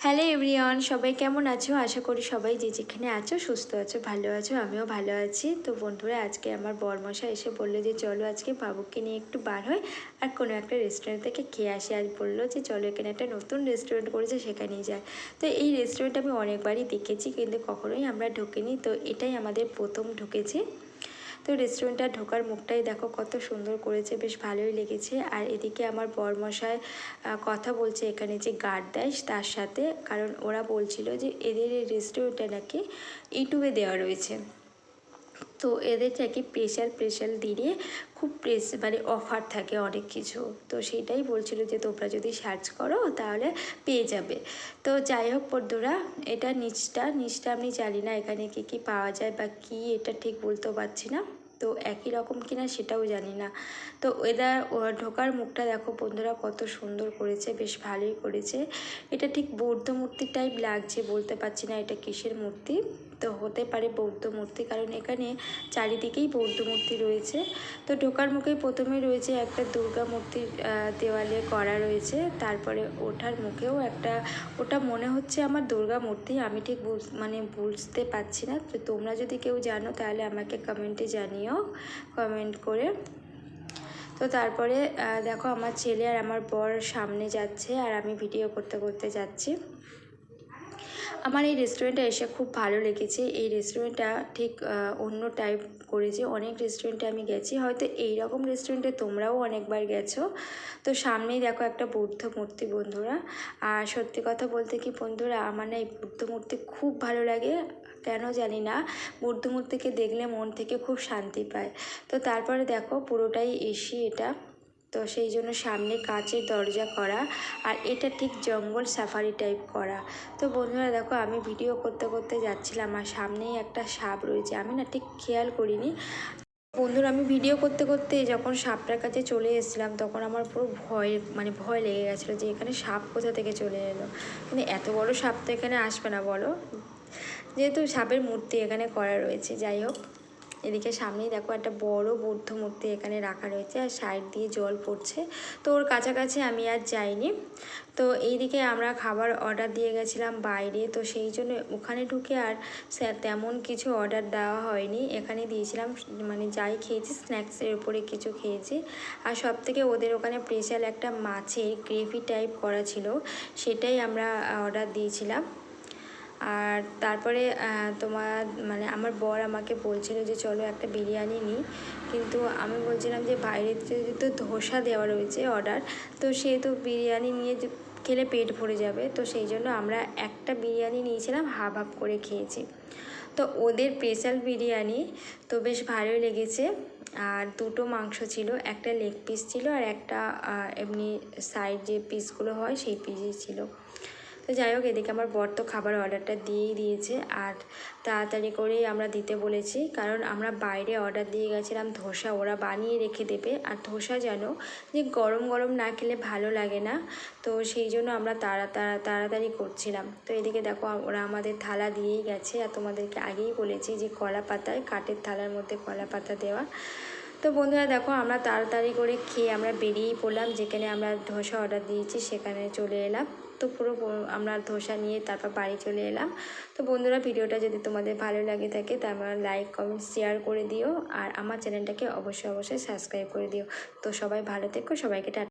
Hello everyone, সবাই কেমন আছো? আশা করি সবাই যে যেখানে আছো সুস্থ আছো, ভালো আছো, আমিও ভালো আছি। তো বন্ধুরা, আজকে আমার বরমশা এসে বলল যে, চলো আজকে বাবুকে নিয়ে একটু বার হয় আর কোনো একটা রেস্টুরেন্ট থেকে খেয়ে আসি। আজ বলল যে, চলো এখানে একটা নতুন রেস্টুরেন্ট করেছে সেখানেই যায় তো এই রেস্টুরেন্ট আমি অনেকবারই দেখেছি, কিন্তু কখনোই আমরা ঢুকিনি। তো এটাই আমাদের প্রথম ঢুকেছি। তো রেস্টুরেন্টটা ঢোকার মুখটাই দেখো কত সুন্দর করেছে, বেশ ভালোই লেগেছে। আর এদিকে আমার বরমশায় কথা বলছে এখানে যে গার্ড দেয় তার সাথে, কারণ ওরা বলছিল যে এদের এই রেস্টুরেন্টটা নাকি ইউটিউবে দেওয়া রয়েছে। তো এদের নাকি প্রেশার প্রেশার দিনে খুব প্রেস মানে অফার থাকে অনেক কিছু। তো সেটাই বলছিল যে, তোমরা যদি সার্চ করো, তাহলে পেয়ে যাবে। তো যাই হোক বন্ধুরা, এটা নিচটা নিচটা আমি জানি না এখানে কি কি পাওয়া যায় বা কি, এটা ঠিক বলতে পারছি না। তো একই রকম কিনা সেটাও জানি না। তো এদের ঢোকার মুখটা দেখো বন্ধুরা কত সুন্দর করেছে, বেশ ভালোই করেছে। এটা ঠিক বৌদ্ধ মূর্তির টাইপ লাগছে বলতে পারছি না এটা কিসের মূর্তি। তো হতে পারে বৌদ্ধ মূর্তি কারণ এখানে চারিদিকেই বৌদ্ধ মূর্তি রয়েছে। তো ঢোকার মুখেই প্রথমে রয়েছে একটা দুর্গা মূর্তির দেওয়ালে করা রয়েছে। তারপরে ওঠার মুখেও একটা, ওটা মনে হচ্ছে আমার দুর্গা মূর্তি। আমি ঠিক মানে বুঝতে পারছি না। তো তোমরা যদি কেউ জানো তাহলে আমাকে কমেন্টে জানিও। কমেন্ট করে। তো তারপরে দেখো আমার ছেলে আর আমার বর সামনে যাচ্ছে আর আমি ভিডিও করতে করতে যাচ্ছি। আমার এই রেস্টুরেন্টে এসে খুব ভালো লেগেছে। এই রেস্টুরেন্টটা ঠিক অন্য টাইপ করেছে। অনেক রেস্টুরেন্টে আমি গেছি। হয়তো এই রকম রেস্টুরেন্টে তোমরাও অনেকবার গেছো। তো সামনেই দেখো একটা বৌদ্ধ মূর্তি, বন্ধুরা। আর সত্যি কথা বলতে কি, বন্ধুরা, আমার না এই বৌদ্ধ মূর্তি খুব ভালো লাগে। কেন জানি না, বৌদ্ধ মূর্তিকে দেখলে মন থেকে খুব শান্তি পায়। তো তারপরে দেখো পুরোটাই এসি এটা। তো সেই জন্য সামনে কাঁচের দরজা করা আর এটা ঠিক জঙ্গল সাফারি টাইপ করা। তো বন্ধুরা দেখো, আমি ভিডিও করতে করতে যাচ্ছিলাম আর সামনেই একটা সাপ রয়েছে। আমি না ঠিক খেয়াল করিনি। বন্ধুরা, আমি ভিডিও করতে করতে যখন সাপটার কাছে চলে এসেছিলাম, তখন আমার পুরো ভয় মানে ভয় লেগে গেছিল যে এখানে সাপ কোথা থেকে চলে এলো? মানে এত বড় সাপ তো এখানে আসবে না, বলো? যেহেতু সাপের মূর্তি এখানে করা রয়েছে, যাই হোক। এদিকে সামনেই দেখো একটা বড় বৌদ্ধ মূর্তি এখানে রাখা রয়েছে আর সাইড দিয়ে জল পড়ছে। তো ওর কাছাকাছি আমি আর যাইনি। তো এইদিকে আমরা খাবার অর্ডার দিয়ে গেছিলাম বাইরে, তো সেই জন্য ওখানে ঢুকে আর তেমন কিছু অর্ডার দেওয়া হয়নি। এখানে দিয়েছিলাম মানে যাই খেয়েছি স্ন্যাক্সের উপরে কিছু খেয়েছি। আর সব থেকে ওদের ওখানে স্পেশাল একটা মাছের গ্রেভি টাইপ করা ছিল, সেটাই আমরা অর্ডার দিয়েছিলাম। আর তারপরে তোমার মানে আমার বর আমাকে বলছিল যে চলো একটা বিরিয়ানি নিই। কিন্তু আমি বলছিলাম যে বাইরে তো ধোসা দেওয়া রয়েছে অর্ডার তো সে তো বিরিয়ানি নিয়ে খেলে পেট ভরে যাবে। তো সেই জন্য আমরা একটা বিরিয়ানি নিয়েছিলাম, হাফ হাফ করে খেয়েছি। তো ওদের স্পেশাল বিরিয়ানি, তো বেশ ভালোই লেগেছে। আর দুটো মাংস ছিল, একটা লেগ পিস ছিল আর একটা এমনি সাইড যে পিসগুলো হয় সেই পিসই ছিল। তো যাই হোক, এদিকে আমার বর তো খাবার অর্ডারটা দিয়েই দিয়েছে আর তাড়াতাড়ি করেই আমরা দিতে বলেছি। কারণ আমরা বাইরে অর্ডার দিয়ে গেছিলাম, ধোসা ওরা বানিয়ে রেখে দেবে। আর ধোসা যেন যে গরম গরম না খেলে ভালো লাগে না, তো সেই জন্য আমরা তাড়া তাড়া তাড়াতাড়ি করছিলাম। তো এদিকে দেখো, ওরা আমাদের থালা দিয়েই গেছে। আর তোমাদেরকে আগেই বলেছি যে কলা পাতায় কাঠের থালার মধ্যে কলা পাতা দেওয়া। তো বন্ধুরা দেখো, আমরা তাড়াতাড়ি করে খেয়ে আমরা বেরিয়েই পড়লাম, যেখানে আমরা ধোসা অর্ডার দিয়েছি, সেখানে চলে এলাম। তো পুরো আমরা ধোসা নিয়ে তারপর বাড়ি চলে এলাম। তো বন্ধুরা ভিডিওটা যদি তোমাদের ভালো লাগে থাকে তা আমরা লাইক কমেন্ট শেয়ার করে দিও। আর আমার চ্যানেলটাকে অবশ্যই অবশ্যই সাবস্ক্রাইব করে দিও। তো সবাই ভালো থেকো, সবাইকে